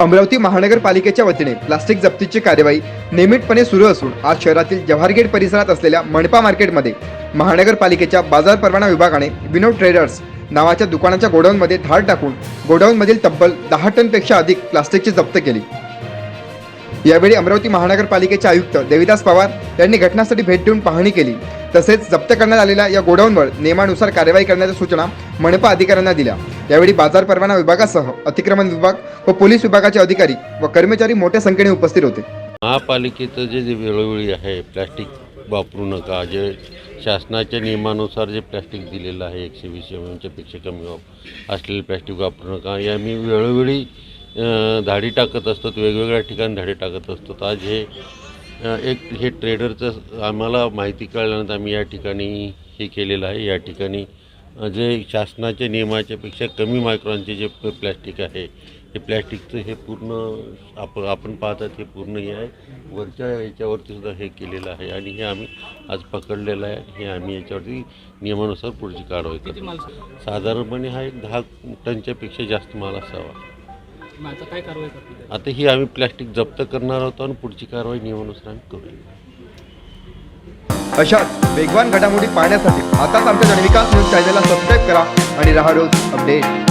अमरावती महानगरपालिकेच्या वतीने प्लास्टिक जप्तीची कार्यवाही नियमितपणे सुरू असून आज शहरातील जव्हारगेट परिसरात असलेल्या मनपा मार्केटमध्ये महानगरपालिकेच्या बाजार परवाना विभागाने विनोद ट्रेडर्स नावाच्या दुकानाच्या गोडाऊनमध्ये धाड टाकून गोडाऊनमधील तब्बल दहा टनपेक्षा अधिक प्लास्टिकची जप्त केली. यावेळी अमरावती महानगरपालिकेचे आयुक्त देविदास पवार यांनी घटनास्थळी भेट देऊन पाहणी केली. तसेच जप्त करण्यात आलेल्या या गोडाऊनवर नियमानुसार कारवाई करण्याच्या सूचना मनपा अधिकाऱ्यांना दिल्या. यावेळी बाजार परवाना विभागासह अतिक्रमण विभाग व पोलीस विभागाचे अधिकारी व कर्मचारी मोठ्या संख्येने उपस्थित होते. महापालिकेचं जे जे वेळोवेळी आहे प्लॅस्टिक वापरू नका जे शासनाच्या नियमानुसार जे प्लॅस्टिक दिलेलं आहे एकशे वीस एम एमच्या पेक्षा कमी असलेले प्लॅस्टिक वापरू नका या मी वेळोवेळी धाडी टाकत असतो वेगवेगळ्या ठिकाणी धाडी टाकत असतो तर आज हे एक हे ट्रेडरचं आम्हाला माहिती कळल्यानंतर आम्ही या ठिकाणी हे केलेलं आहे. या ठिकाणी जे शासनाच्या नियमाच्या पेक्षा कमी मायक्रॉनचे जे प्लॅस्टिक आहे हे प्लॅस्टिकचं हे पूर्ण आपण आपण पाहतात हे पूर्ण हे आहे. वरच्या याच्यावरती सुद्धा हे केलेलं आहे आणि हे आम्ही आज पकडलेलं आहे. हे आम्ही याच्यावरती नियमानुसार पुढची कारवाई करतो. साधारणपणे हा एक दहा टनच्या पेक्षा जास्त माल असावा. आता काय कारवाई करतील आता ही आम्ही प्लॅस्टिक जप्त करणार आहोत आणि पुढची कारवाई नियमानुसार आम्ही करूया अशाच वेगवान घडामोडी पाहण्यासाठी आताच आमच्या जनविकास न्यूज चॅनलला सबस्क्राईब करा आणि राहा रोज अपडेट